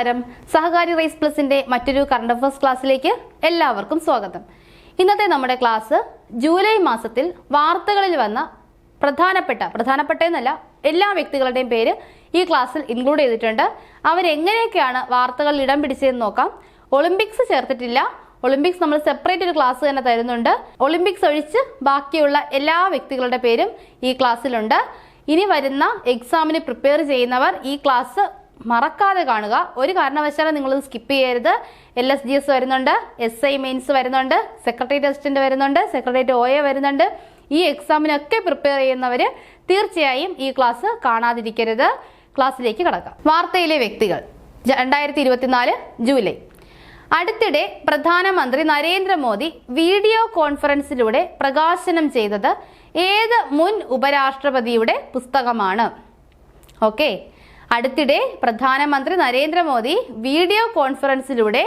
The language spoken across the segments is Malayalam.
നമസ്കാരം. സഹകാരി റൈസ് പ്ലസിന്റെ മറ്റൊരു കറണ്ട് അഫയേഴ്സ് ക്ലാസ്സിലേക്ക് എല്ലാവർക്കും സ്വാഗതം. ഇന്നത്തെ നമ്മുടെ ക്ലാസ് ജൂലൈ മാസത്തിൽ വാർത്തകളിൽ വന്ന പ്രധാനപ്പെട്ട പ്രധാനപ്പെട്ടെന്നല്ല എല്ലാ വ്യക്തികളുടെയും പേര് ഈ ക്ലാസ്സിൽ ഇൻക്ലൂഡ് ചെയ്തിട്ടുണ്ട്. അവരെങ്ങനെയൊക്കെയാണ് വാർത്തകളിൽ ഇടം പിടിച്ചതെന്ന് നോക്കാം. ഒളിമ്പിക്സ് ചേർത്തിട്ടില്ല. ഒളിമ്പിക്സ് നമ്മൾ സെപ്പറേറ്റ് ഒരു ക്ലാസ് തന്നെ തരുന്നുണ്ട്. ഒളിമ്പിക്സ് ഒഴിച്ച് ബാക്കിയുള്ള എല്ലാ വ്യക്തികളുടെ പേരും ഈ ക്ലാസ്സിലുണ്ട് ഇനി വരുന്ന എക്സാമിന് പ്രിപ്പയർ ചെയ്യുന്നവർ ഈ ക്ലാസ് മറക്കാതെ കാണുക. ഒരു കാരണവശാലും നിങ്ങൾ സ്കിപ്പ് ചെയ്യരുത്. എൽ എസ് ജി എസ് വരുന്നുണ്ട്. എസ് ഐ മെയിൻസ് വരുന്നുണ്ട്. സെക്രട്ടറി അസിസ്റ്റന്റ് വരുന്നുണ്ട്. സെക്രട്ടേറിയറ്റ് ഒ എ വരുന്നുണ്ട്. ഈ എക്സാമിനൊക്കെ പ്രിപ്പയർ ചെയ്യുന്നവർ തീർച്ചയായും ഈ ക്ലാസ് കാണാതിരിക്കരുത്. ക്ലാസ്സിലേക്ക് കടക്കാം. വാർത്തയിലെ വ്യക്തികൾ. രണ്ടായിരത്തി ഇരുപത്തിനാല് ജൂലൈ. അടുത്തിടെ പ്രധാനമന്ത്രി നരേന്ദ്രമോദി വീഡിയോ കോൺഫറൻസിലൂടെ പ്രകാശനം ചെയ്തത് ഏത് മുൻ ഉപരാഷ്ട്രപതിയുടെ പുസ്തകമാണ്. ഓക്കെ. അടുത്തിടെ പ്രധാനമന്ത്രി നരേന്ദ്രമോദി വീഡിയോ കോൺഫറൻസിലൂടെ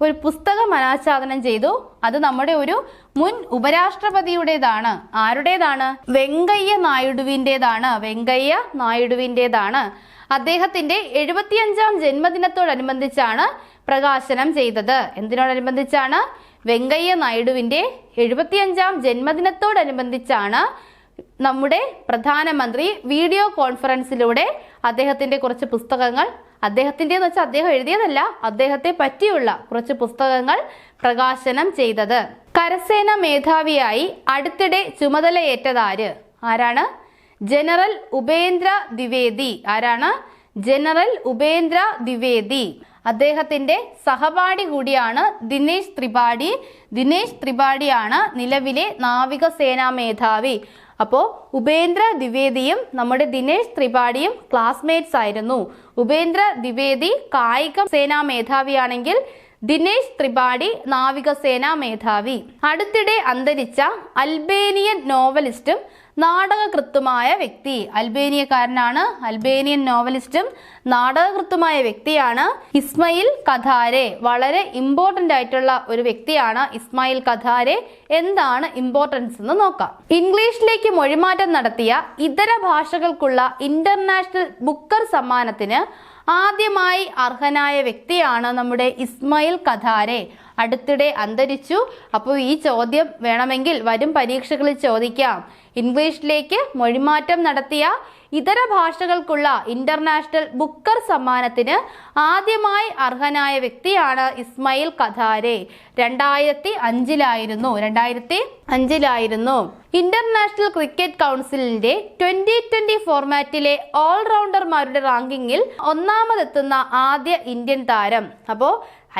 ഒരു പുസ്തകം അനാച്ഛാദനം ചെയ്തു. അത് നമ്മുടെ ഒരു മുൻ ഉപരാഷ്ട്രപതിയുടേതാണ്. ആരുടേതാണ്? വെങ്കയ്യ നായിഡുവിന്റെതാണ്. വെങ്കയ്യ നായിഡുവിന്റെതാണ്. അദ്ദേഹത്തിന്റെ എഴുപത്തിയഞ്ചാം ജന്മദിനത്തോടനുബന്ധിച്ചാണ് പ്രകാശനം ചെയ്തത്. എന്തിനോടനുബന്ധിച്ചാണ്? വെങ്കയ്യ നായിഡുവിന്റെ എഴുപത്തിയഞ്ചാം ജന്മദിനത്തോടനുബന്ധിച്ചാണ് നമ്മുടെ പ്രധാനമന്ത്രി വീഡിയോ കോൺഫറൻസിലൂടെ അദ്ദേഹത്തിന്റെ കുറച്ച് പുസ്തകങ്ങൾ അദ്ദേഹത്തിന്റെ എന്ന് വെച്ചാൽ അദ്ദേഹം എഴുതിയതല്ല അദ്ദേഹത്തെ പറ്റിയുള്ള കുറച്ച് പുസ്തകങ്ങൾ പ്രകാശനം ചെയ്തത്. കരസേന മേധാവിയായി അടുത്തിടെ ചുമതലയേറ്റതാര്? ആരാണ്? ജനറൽ ഉപേന്ദ്ര ദ്വിവേദി. ആരാണ്? ജനറൽ ഉപേന്ദ്ര ദ്വിവേദി. അദ്ദേഹത്തിന്റെ സഹപാഠി കൂടിയാണ് ദിനേശ് ത്രിപാഠി. ദിനേശ് ത്രിപാഠിയാണ് നിലവിലെ നാവികസേനാ മേധാവി. അപ്പോൾ ഉപേന്ദ്ര ദ്വിവേദിയും നമ്മുടെ ദിനേശ് ത്രിപാഠിയും ക്ലാസ്മേറ്റ്സ് ആയിരുന്നു. ഉപേന്ദ്ര ദ്വിവേദി കായിക സേനാ മേധാവിയാണെങ്കിൽ ദിനേശ് ത്രിപാഠി നാവികസേനാ മേധാവി. അടുത്തിടെ അന്തരിച്ച അൽബേനിയൻ നോവലിസ്റ്റും നാടകകൃത്തുമായ വ്യക്തി. അൽബേനിയക്കാരനാണ്. അൽബേനിയൻ നോവലിസ്റ്റും നാടകകൃത്തുമായ വ്യക്തിയാണ് ഇസ്മയിൽ കഥാരെ. വളരെ ഇമ്പോർട്ടന്റ് ആയിട്ടുള്ള ഒരു വ്യക്തിയാണ് ഇസ്മായിൽ കഥാരെ. എന്താണ് ഇമ്പോർട്ടൻസ് എന്ന് നോക്കാം. ഇംഗ്ലീഷിലേക്ക് മൊഴിമാറ്റം നടത്തിയ ഇതര ഭാഷകൾക്കുള്ള ഇന്റർനാഷണൽ ബുക്കർ സമ്മാനത്തിന് ആദ്യമായി അർഹനായ വ്യക്തിയാണ് നമ്മുടെ ഇസ്മായിൽ കഥാരെ. അടുത്തിടെ അന്തരിച്ചു. അപ്പോൾ ഈ ചോദ്യം വേണമെങ്കിൽ വരും പരീക്ഷകളിൽ ചോദിക്കാം. ഇംഗ്ലീഷിലേക്ക് മൊഴിമാറ്റം നടത്തിയ ഇതര ഭാഷകൾക്കുള്ള ഇന്റർനാഷണൽ ബുക്കർ സമ്മാനത്തിന് ആദ്യമായി അർഹനായ വ്യക്തിയാണ് ഇസ്മായിൽ കഥാരെ. രണ്ടായിരത്തി അഞ്ചിലായിരുന്നു രണ്ടായിരത്തി അഞ്ചിലായിരുന്നു. ഇന്റർനാഷണൽ ക്രിക്കറ്റ് കൗൺസിലിന്റെ ട്വന്റി ട്വന്റി ഫോർമാറ്റിലെ ഓൾറൗണ്ടർമാരുടെ റാങ്കിങ്ങിൽ ഒന്നാമതെത്തുന്ന ആദ്യ ഇന്ത്യൻ താരം. അപ്പോൾ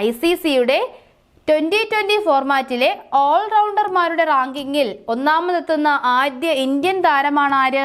ഐ സി സിയുടെ ട്വന്റി ട്വന്റി ഫോർമാറ്റിലെ ഓൾറൗണ്ടർമാരുടെ റാങ്കിങ്ങിൽ ഒന്നാമതെത്തുന്ന ആദ്യ ഇന്ത്യൻ താരമാണ് ആര്?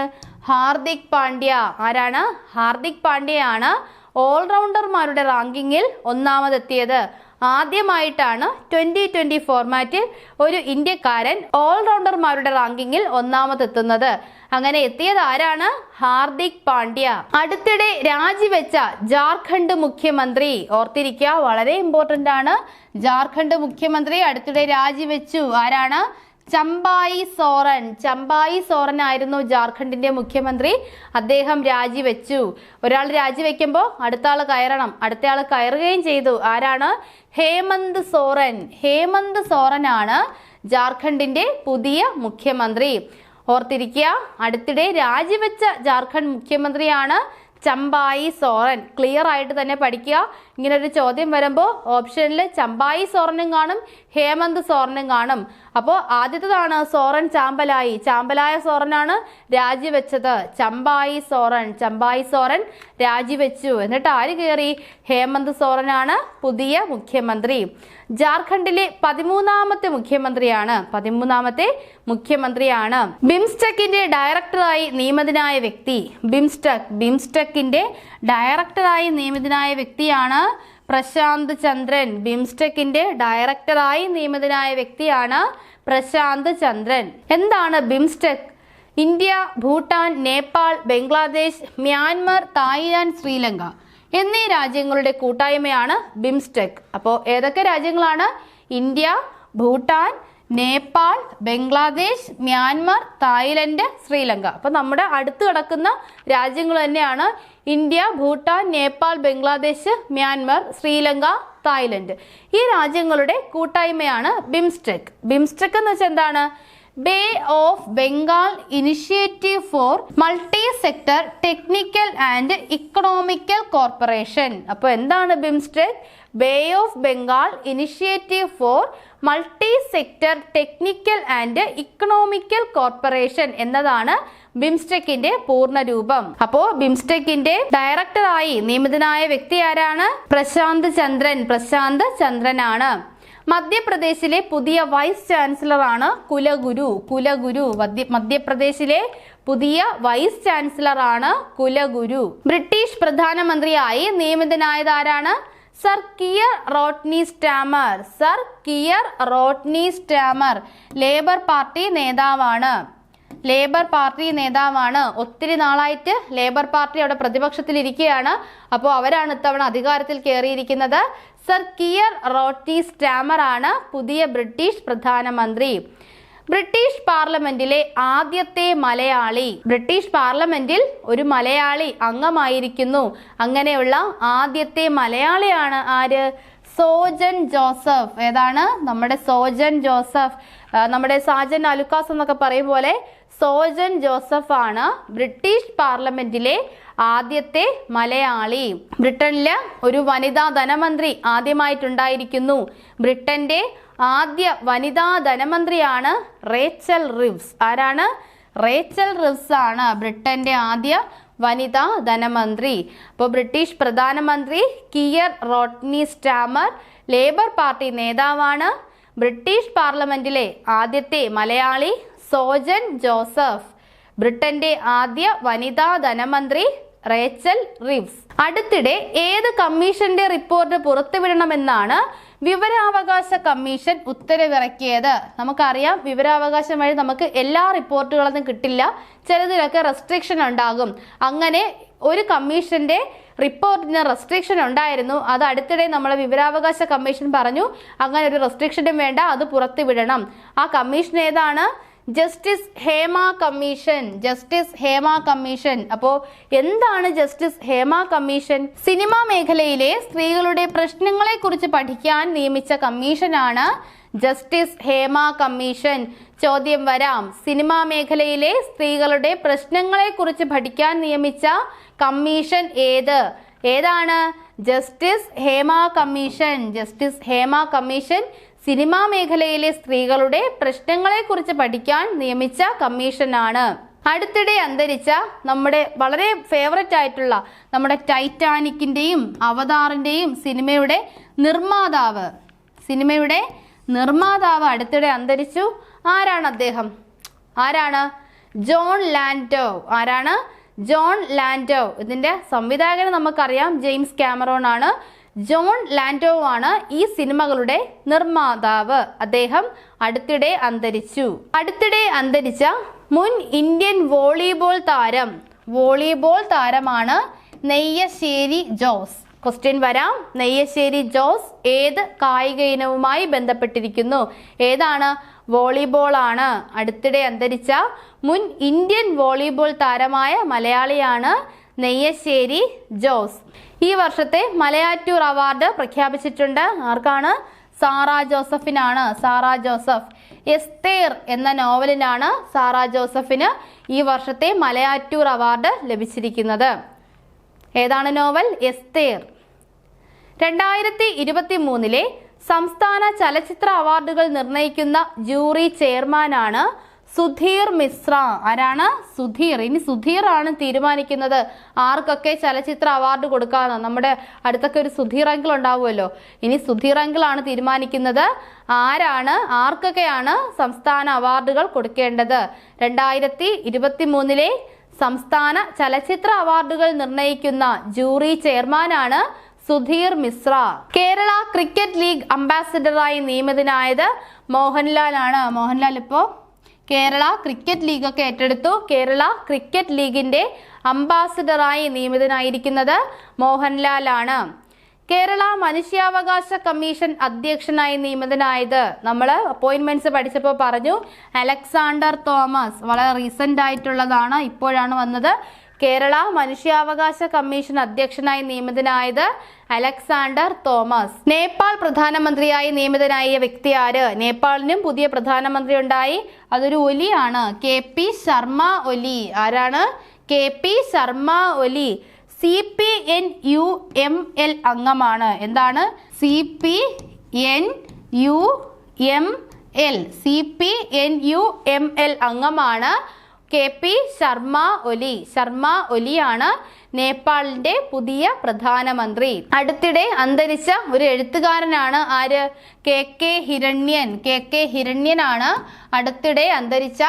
ഹാർദിക് പാണ്ഡ്യ. ആരാണ്? ഹാർദിക് പാണ്ഡ്യയാണ് ഓൾറൗണ്ടർമാരുടെ റാങ്കിങ്ങിൽ ഒന്നാമതെത്തിയത്. ആദ്യമായിട്ടാണ് ട്വന്റി ട്വന്റി ഫോർമാറ്റിൽ ഒരു ഇന്ത്യക്കാരൻ ഓൾറൗണ്ടർമാരുടെ റാങ്കിങ്ങിൽ ഒന്നാമതെത്തുന്നത്. അങ്ങനെ എത്തിയത് ആരാണ്? ഹാർദിക് പാണ്ഡ്യ. അടുത്തിടെ രാജിവെച്ച ജാർഖണ്ഡ് മുഖ്യമന്ത്രി ഓർത്തിരിക്കുക വളരെ ഇമ്പോർട്ടന്റ് ആണ്. ജാർഖണ്ഡ് മുഖ്യമന്ത്രി അടുത്തിടെ രാജിവെച്ചു. ആരാണ്? ചമ്പായി സോറൻ ചമ്പായി സോറൻ ആയിരുന്നു ജാർഖണ്ഡിന്റെ മുഖ്യമന്ത്രി. അദ്ദേഹം രാജിവെച്ചു. ഒരാൾ രാജിവെക്കുമ്പോൾ അടുത്ത ആൾ കയറണം. അടുത്ത ആൾ കയറുകയും ചെയ്തു. ആരാണ്? ഹേമന്ത് സോറൻ. ഹേമന്ത് സോറനാണ് ജാർഖണ്ഡിന്റെ പുതിയ മുഖ്യമന്ത്രി. ഓർത്തിരിക്കുക അടുത്തിടെ രാജിവെച്ച ജാർഖണ്ഡ് മുഖ്യമന്ത്രിയാണ് ചമ്പായി സോറൻ. ക്ലിയർ ആയിട്ട് തന്നെ പഠിക്കുക. ഇങ്ങനൊരു ചോദ്യം വരുമ്പോൾ ഓപ്ഷനിൽ ചമ്പായി സോറനും കാണും ഹേമന്ത് സോറനും കാണും. അപ്പോൾ ആദ്യത്തേതാണ് സോറൻ ചാമ്പലായി. ചാമ്പലായ സോറനാണ് രാജിവെച്ചത്. ചമ്പായി സോറൻ ചമ്പായി സോറൻ രാജിവെച്ചു. എന്നിട്ട് ആര് കയറി ഹേമന്ത് സോറനാണ് പുതിയ മുഖ്യമന്ത്രി. ജാർഖണ്ഡിലെ പതിമൂന്നാമത്തെ മുഖ്യമന്ത്രിയാണ്. പതിമൂന്നാമത്തെ മുഖ്യമന്ത്രിയാണ്. ബിംസ്റ്റെക്കിന്റെ ഡയറക്ടറായി നിയമിതനായ വ്യക്തി. ബിംസ്റ്റെക് ബിംസ്റ്റെക്കിന്റെ ഡയറക്ടറായി നിയമിതനായ വ്യക്തിയാണ് പ്രശാന്ത് ചന്ദ്രൻ. ബിംസ്റ്റെക്കിന്റെ ഡയറക്ടറായി നിയമിതനായ വ്യക്തിയാണ് പ്രശാന്ത് ചന്ദ്രൻ. എന്താണ് BIMSTEC India Bhutan Nepal Bangladesh Myanmar Thailand Sri Lanka എന്നീ രാജ്യങ്ങളുടെ കൂട്ടായ്മയാണ് ബിംസ്റ്റെക് അപ്പോൾ ഏതൊക്കെ രാജ്യങ്ങളാണ്? India Bhutan Nepal Bangladesh Myanmar Thailand Sri Lanka. അപ്പോൾ നമ്മുടെ അടുത്ത് കിടക്കുന്ന രാജ്യങ്ങൾ തന്നെയാണ് India Bhutan Nepal Bangladesh Myanmar Sri Lanka Thailand. ഈ രാജ്യങ്ങളുടെ കൂട്ടായ്മയാണ് ബിംസ്റ്റെക്. ബിംസ്റ്റെക് എന്ന് വെച്ചാൽ എന്താണ്? Bay of Bengal initiative for multi sector technical and economical corporation. അപ്പോൾ എന്താണ് BIMSTEC bay of Bengal initiative for multi sector technical and economical corporation എന്നതാണ് ബിംസ്റ്റെക്കിന്റെ പൂർണ രൂപം അപ്പോ ബിംസ്റ്റെക്കിന്റെ ഡയറക്ടറായി നിയമിതനായ വ്യക്തി ആരാണ്? പ്രശാന്ത് ചന്ദ്രൻ. പ്രശാന്ത് ചന്ദ്രനാണ്. മധ്യപ്രദേശിലെ പുതിയ വൈസ് ചാൻസലറാണ് കുലഗുരു. കുലഗുരു മധ്യപ്രദേശിലെ പുതിയ വൈസ് ചാൻസലറാണ് കുലഗുരു. ബ്രിട്ടീഷ് പ്രധാനമന്ത്രിയായി നിയമിതനായത് ആരാണ് sir Keir Rodney Starmer. Sir Keir Rodney Starmer Labour party നേതാവാണ്. ലേബർ പാർട്ടി നേതാവാണ്. ഒത്തിരി നാളായിട്ട് ലേബർ പാർട്ടി അവിടെ പ്രതിപക്ഷത്തിൽ ഇരിക്കുകയാണ് അപ്പോൾ അവരാണ് ഇത്തവണ അധികാരത്തിൽ കയറിയിരിക്കുന്നത്. സർ കിയർ റോട്ടി സ്റ്റാമർ ആണ് പുതിയ ബ്രിട്ടീഷ് പ്രധാനമന്ത്രി. ബ്രിട്ടീഷ് പാർലമെന്റിലെ ആദ്യത്തെ മലയാളി. ബ്രിട്ടീഷ് പാർലമെന്റിൽ ഒരു മലയാളി അംഗമായിരിക്കുന്നു. അങ്ങനെയുള്ള ആദ്യത്തെ മലയാളിയാണ് ആര്? സോജൻ ജോസഫ്. ഏതാണ്? നമ്മുടെ സോജൻ ജോസഫ്. നമ്മുടെ സാജൻ അലുക്കാസ് എന്നൊക്കെ പറയും പോലെ സോജൻ ജോസഫ് ആണ് ബ്രിട്ടീഷ് പാർലമെന്റിലെ ആദ്യത്തെ മലയാളി. ബ്രിട്ടനിലെ ഒരു വനിതാ ധനമന്ത്രി ആദ്യമായിട്ടുണ്ടായിരിക്കുന്നു. ബ്രിട്ടന്റെ ആദ്യ വനിതാ ധനമന്ത്രിയാണ് റേച്ചൽ റിവ്സ്. ആരാണ്? റേച്ചൽ റിവ്സ് ആണ് ബ്രിട്ടന്റെ ആദ്യ വനിതാ ധനമന്ത്രി. അപ്പോൾ ബ്രിട്ടീഷ് പ്രധാനമന്ത്രി Keir Rodney Starmer Labour party നേതാവാണ് ബ്രിട്ടീഷ് പാർലമെന്റിലെ ആദ്യത്തെ മലയാളി സോജൻ ജോസഫ്. ബ്രിട്ടന്റെ ആദ്യ വനിതാ ധനമന്ത്രി റേച്ചൽ റിവ്സ്. അടുത്തിടെ ഏത് കമ്മീഷന്റെ റിപ്പോർട്ട് പുറത്തുവിടണമെന്നാണ് വിവരാവകാശ കമ്മീഷൻ ഉത്തരവിറക്കിയത്. നമുക്കറിയാം വിവരാവകാശം വഴി നമുക്ക് എല്ലാ റിപ്പോർട്ടുകളൊന്നും കിട്ടില്ല. ചിലതിലൊക്കെ റെസ്ട്രിക്ഷൻ ഉണ്ടാകും. അങ്ങനെ ഒരു കമ്മീഷന്റെ റിപ്പോർട്ടിന് റെസ്ട്രിക്ഷൻ ഉണ്ടായിരുന്നു. അത് അടുത്തിടെ നമ്മളെ വിവരാവകാശ കമ്മീഷൻ പറഞ്ഞു അങ്ങനെ ഒരു റെസ്ട്രിക്ഷനും വേണ്ട അത് പുറത്തുവിടണം. ആ കമ്മീഷൻ ഏതാണ്? Justice Hema commission justice Hema commission അപ്പോ എന്താണ് ജസ്റ്റിസ് ഹേമ കമ്മീഷൻ സിനിമാ മേഖലയിലെ സ്ത്രീകളുടെ പ്രശ്നങ്ങളെ കുറിച്ച് പഠിക്കാൻ നിയമിച്ച കമ്മീഷനാണ് ജസ്റ്റിസ് ഹേമ കമ്മീഷൻ ചോദ്യം വരാം. സിനിമാ മേഖലയിലെ സ്ത്രീകളുടെ പ്രശ്നങ്ങളെ കുറിച്ച് പഠിക്കാൻ നിയമിച്ച കമ്മീഷൻ ഏത്? ഏതാണ്? Justice Hema commission justice Hema commission cinema മേഖലയിലെ സ്ത്രീകളുടെ പ്രശ്നങ്ങളെക്കുറിച്ച് പഠിക്കാൻ നിയമിച്ച കമ്മീഷനാണ്. അടുത്തിടെ അന്തരിച്ച നമ്മുടെ വളരെ ഫേവററ്റ് ആയിട്ടുള്ള നമ്മുടെ ടൈറ്റാനിക്കിന്റെയും അവതാറിന്റെയും സിനിമയുടെ നിർമ്മാതാവ്. സിനിമയുടെ നിർമ്മാതാവ് അടുത്തിടെ അന്തരിച്ചു. ആരാണ് അദ്ദേഹം? ആരാണ്? Jon Landau. ആരാണ്? Jon Landau. ഇതിന്റെ സംവിധായകൻ നമുക്കറിയാം. ജെയിംസ് കാമറോൺ ആണ്. ജോൺ ലാൻഡോ ആണ് ഈ സിനിമകളുടെ നിർമ്മാതാവ്. അദ്ദേഹം അടുത്തിടെ അന്തരിച്ചു. അടുത്തിടെ അന്തരിച്ച മുൻ ഇന്ത്യൻ വോളിബോൾ താരം വോളിബോൾ താരമാണ് നെയ്യശ്ശേരി ജോസ്. ക്വസ്റ്റ്യൻ വരാം. നെയ്യശ്ശേരി ജോസ് ഏത് കായിക ഇനവുമായി ബന്ധപ്പെട്ടിരിക്കുന്നു? ഏതാണ്? വോളിബോൾ ആണ്. അടുത്തിടെ അന്തരിച്ച മുൻ ഇന്ത്യൻ വോളിബോൾ താരമായ മലയാളിയാണ് നെയ്യശ്ശേരി ജോസ്. ഈ വർഷത്തെ മലയാറ്റൂർ അവാർഡ് പ്രഖ്യാപിച്ചിട്ടുണ്ട്. ആർക്കാണ്? സാറ ജോസഫിനാണ്. സാറ ജോസഫ്. എസ്തേർ എന്ന നോവലിനാണ് സാറ ജോസഫിന് ഈ വർഷത്തെ മലയാറ്റൂർ അവാർഡ് ലഭിച്ചിരിക്കുന്നത്. ഏതാണ് നോവൽ? എസ്തേർ. രണ്ടായിരത്തി ഇരുപത്തി മൂന്നിലെ സംസ്ഥാന ചലച്ചിത്ര അവാർഡുകൾ നിർണയിക്കുന്ന ജൂറി ചെയർമാനാണ് സുധീർ മിശ്ര. ആരാണ്? സുധീർ. ഇനി സുധീർ ആണ് തീരുമാനിക്കുന്നത്. ആർക്കൊക്കെ ചലച്ചിത്ര അവാർഡ് കൊടുക്കാന്ന്. നമ്മുടെ അടുത്തൊക്കെ ഒരു സുധീർ അങ്കിൾ ഉണ്ടാവുമല്ലോ. ഇനി സുധീർ അങ്കിൾ ആണ് തീരുമാനിക്കുന്നത്. ആരാണ്? ആർക്കൊക്കെയാണ് സംസ്ഥാന അവാർഡുകൾ കൊടുക്കേണ്ടത്? രണ്ടായിരത്തി ഇരുപത്തി മൂന്നിലെ സംസ്ഥാന ചലച്ചിത്ര അവാർഡുകൾ നിർണയിക്കുന്ന ജൂറി ചെയർമാനാണ് സുധീർ മിശ്ര. കേരള ക്രിക്കറ്റ് ലീഗ് അംബാസിഡറായി നിയമിതനായത് മോഹൻലാൽ ആണ്. മോഹൻലാൽ ഇപ്പോൾ കേരള ക്രിക്കറ്റ് ലീഗൊക്കെ ഏറ്റെടുത്തു. കേരള ക്രിക്കറ്റ് ലീഗിന്റെ അംബാസിഡറായി നിയമിതനായിരിക്കുന്നത് മോഹൻലാലാണ്. കേരള മനുഷ്യാവകാശ കമ്മീഷൻ അധ്യക്ഷനായി നിയമിതനായത് നമ്മൾ അപ്പോയിന്റ്മെന്റ്സ് പഠിച്ചപ്പോൾ പറഞ്ഞു. അലക്സാണ്ടർ തോമസ് വളരെ റീസെന്റ് ആയിട്ടുള്ളതാണ് ഇപ്പോഴാണ് വന്നത്. കേരള മനുഷ്യാവകാശ കമ്മീഷൻ അധ്യക്ഷനായി നിയമിതനായത് അലക്സാണ്ടർ തോമസ്. നേപ്പാൾ പ്രധാനമന്ത്രിയായി നിയമിതനായ വ്യക്തി ആര്? നേപ്പാളിനും പുതിയ പ്രധാനമന്ത്രി ഉണ്ടായി. അതൊരു ഒലിയാണ് കെ പി ശർമ്മ ഒലി. ആരാണ്? K P Sharma Oli. C P N U M L അംഗമാണ്. എന്താണ്? C P N U M L. C P N U M L അംഗമാണ്. K P Sharma Oli. Sharma ഒലിയാണ് നേപ്പാളിന്റെ പുതിയ പ്രധാനമന്ത്രി. അടുത്തിടെ അന്തരിച്ച ഒരു എഴുത്തുകാരനാണ് ആര്? K K Hiranyan. K K ഹിരണ്യനാണ് അടുത്തിടെ അന്തരിച്ച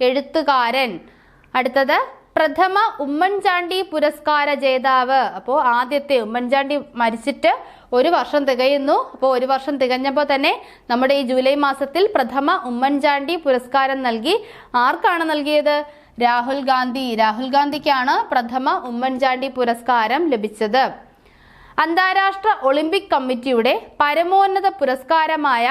എഴുത്തുകാരൻ. അടുത്തത് പ്രഥമ ഉമ്മൻചാണ്ടി പുരസ്കാര ജേതാവ്. അപ്പോൾ ആദ്യത്തെ ഉമ്മൻചാണ്ടി മരിച്ചിട്ട് ഒരു വർഷം തികയുന്നു. അപ്പോൾ ഒരു വർഷം തികഞ്ഞപ്പോൾ തന്നെ നമ്മുടെ ഈ ജൂലൈ മാസത്തിൽ പ്രഥമ ഉമ്മൻചാണ്ടി പുരസ്കാരം നൽകി. ആർക്കാണ് നൽകിയത്? രാഹുൽ ഗാന്ധി. രാഹുൽ ഗാന്ധിക്കാണ് പ്രഥമ ഉമ്മൻചാണ്ടി പുരസ്കാരം ലഭിച്ചത്. അന്താരാഷ്ട്ര ഒളിമ്പിക് കമ്മിറ്റിയുടെ പരമോന്നത പുരസ്കാരമായ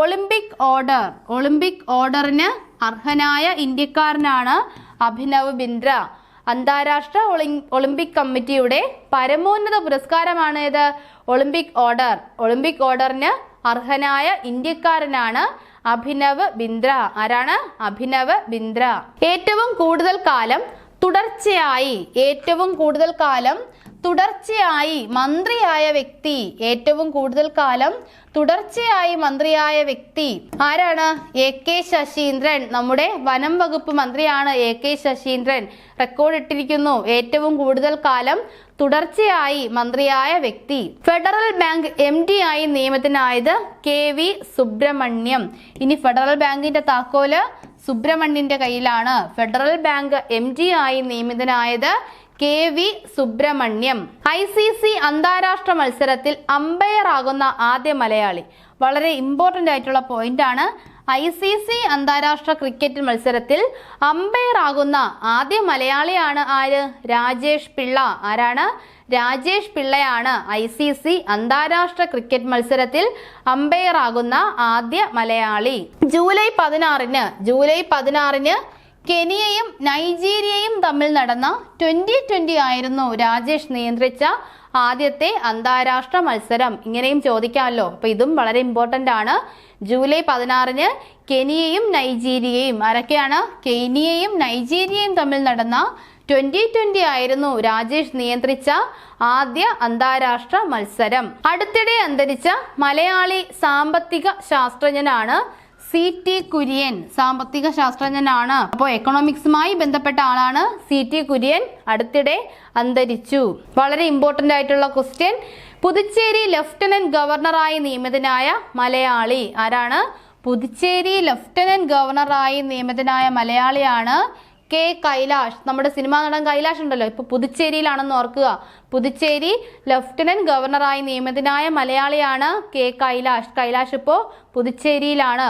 ഒളിമ്പിക് ഓർഡർ. ഒളിമ്പിക് ഓർഡറിന് അർഹനായ ഇന്ത്യക്കാരനാണ് അഭിനവ് ബിന്ദ്ര. അന്താരാഷ്ട്ര ഒളി- ഒളിമ്പിക് കമ്മിറ്റിയുടെ പരമോന്നത പുരസ്കാരമാണ് ഏത് ഒളിമ്പിക് ഓർഡർ. ഒളിമ്പിക് ഓർഡറിന് അർഹനായ ഇന്ത്യക്കാരനാണ് അഭിനവ് ബിന്ദ്ര. ആരാണ്? അഭിനവ് ബിന്ദ്ര. ഏറ്റവും കൂടുതൽ കാലം തുടർച്ചയായി. ഏറ്റവും കൂടുതൽ കാലം തുടർച്ചയായി മന്ത്രിയായ വ്യക്തി ഏറ്റവും കൂടുതൽ കാലം തുടർച്ചയായി മന്ത്രിയായ വ്യക്തി ആരാണ്? A K Saseendran. നമ്മുടെ വനം വകുപ്പ് മന്ത്രിയാണ് എ കെ ശശീന്ദ്രൻ. റെക്കോർഡ് ഇട്ടിരിക്കുന്നു. ഏറ്റവും കൂടുതൽ കാലം തുടർച്ചയായി മന്ത്രിയായ വ്യക്തി. ഫെഡറൽ ബാങ്ക് എം ഡി ആയി നിയമത്തിനായത് കെ വി സുബ്രഹ്മണ്യം. ഇനി ഫെഡറൽ ബാങ്കിന്റെ താക്കോൽ സുബ്രഹ്മണ്യന്റെ കയ്യിലാണ്. ഫെഡറൽ ബാങ്ക് എം ഡി ആയി നിയമിതനായത് K V Subrahmanyam. I C C അന്താരാഷ്ട്ര മത്സരത്തിൽ അമ്പയർ ആകുന്ന ആദ്യ മലയാളി. വളരെ ഇമ്പോർട്ടന്റ് ആയിട്ടുള്ള പോയിന്റ് ആണ്. ഐ സി സി അന്താരാഷ്ട്ര ക്രിക്കറ്റ് മത്സരത്തിൽ അമ്പയർ ആകുന്ന ആദ്യ മലയാളിയാണ് ആര്? രാജേഷ് പിള്ള. ആരാണ്? രാജേഷ് പിള്ളയാണ് ഐ സി സി അന്താരാഷ്ട്ര ക്രിക്കറ്റ് മത്സരത്തിൽ അമ്പയർ ആകുന്ന ആദ്യ മലയാളി. ജൂലൈ പതിനാറിന് ജൂലൈ പതിനാറിന് കെനിയയും നൈജീരിയയും തമ്മിൽ നടന്ന ട്വന്റി ട്വന്റി ആയിരുന്നു രാജേഷ് നിയന്ത്രിച്ച ആദ്യത്തെ അന്താരാഷ്ട്ര മത്സരം. ഇങ്ങനെയും ചോദിക്കാമല്ലോ. അപ്പൊ ഇതും വളരെ ഇമ്പോർട്ടന്റ് ആണ്. ജൂലൈ പതിനാറിന് കെനിയയും നൈജീരിയയും ആരൊക്കെയാണ്? കെനിയയും നൈജീരിയയും തമ്മിൽ നടന്ന ട്വന്റി ട്വന്റി ആയിരുന്നു രാജേഷ് നിയന്ത്രിച്ച ആദ്യ അന്താരാഷ്ട്ര മത്സരം. അടുത്തിടെ അന്തരിച്ച മലയാളി സാമ്പത്തിക ശാസ്ത്രജ്ഞനാണ് സി ടി കുര്യൻ സാമ്പത്തിക ശാസ്ത്രജ്ഞനാണ്. അപ്പോൾ എക്കണോമിക്സുമായി ബന്ധപ്പെട്ട ആളാണ് സി ടി കുര്യൻ. അടുത്തിടെ അന്തരിച്ചു. വളരെ ഇമ്പോർട്ടന്റ് ആയിട്ടുള്ള ക്വസ്റ്റ്യൻ പുതുച്ചേരി ലഫ്റ്റനന്റ് ഗവർണറായി നിയമിതനായ മലയാളി ആരാണ്? പുതുച്ചേരി ലഫ്റ്റനന്റ് ഗവർണറായി നിയമിതനായ മലയാളിയാണ് കെ കൈലാഷ്. നമ്മുടെ സിനിമാ നടൻ കൈലാഷ് ഉണ്ടല്ലോ. ഇപ്പൊ പുതുച്ചേരിയിലാണെന്ന് ഓർക്കുക. പുതുച്ചേരി ലഫ്റ്റനന്റ് ഗവർണറായി നിയമിതനായ മലയാളിയാണ് കെ കൈലാഷ്. കൈലാഷ് ഇപ്പോൾ പുതുച്ചേരിയിലാണ്.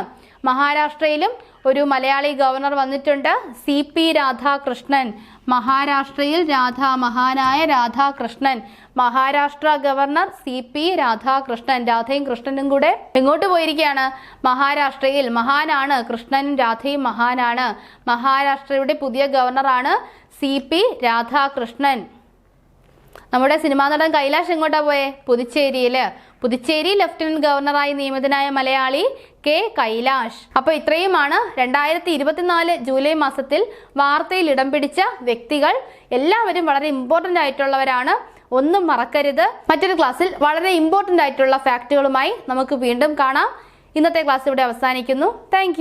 മഹാരാഷ്ട്രയിലും ഒരു മലയാളി ഗവർണർ വന്നിട്ടുണ്ട്. C P Radhakrishnan. മഹാരാഷ്ട്രയിൽ രാധ മഹാനായ Radhakrishnan. Maharashtra governor C P Radhakrishnan. രാധയും കൃഷ്ണനും കൂടെ എങ്ങോട്ട് പോയിരിക്കുകയാണ്? മഹാരാഷ്ട്രയിൽ മഹാനാണ് കൃഷ്ണനും രാധയും മഹാനാണ്. മഹാരാഷ്ട്രയുടെ പുതിയ ഗവർണറാണ് സി പി രാധാകൃഷ്ണൻ. നമ്മുടെ സിനിമാ നടൻ കൈലാഷ് എങ്ങോട്ടാ പോയേ? പുതുച്ചേരിയിൽ പുതുച്ചേരി ലഫ്റ്റനന്റ് ഗവർണറായി നിയമിതനായ മലയാളി കെ കൈലാഷ്. അപ്പൊ ഇത്രയുമാണ് രണ്ടായിരത്തി ഇരുപത്തിനാല് ജൂലൈ മാസത്തിൽ വാർത്തയിൽ ഇടം പിടിച്ച വ്യക്തികൾ. എല്ലാവരും വളരെ ഇമ്പോർട്ടന്റ് ആയിട്ടുള്ളവരാണ്. ഒന്നും മറക്കരുത്. മറ്റൊരു ക്ലാസ്സിൽ വളരെ ഇമ്പോർട്ടന്റ് ആയിട്ടുള്ള ഫാക്റ്റുകളുമായി നമുക്ക് വീണ്ടും കാണാം. ഇന്നത്തെ ക്ലാസ് ഇവിടെ അവസാനിക്കുന്നു. താങ്ക്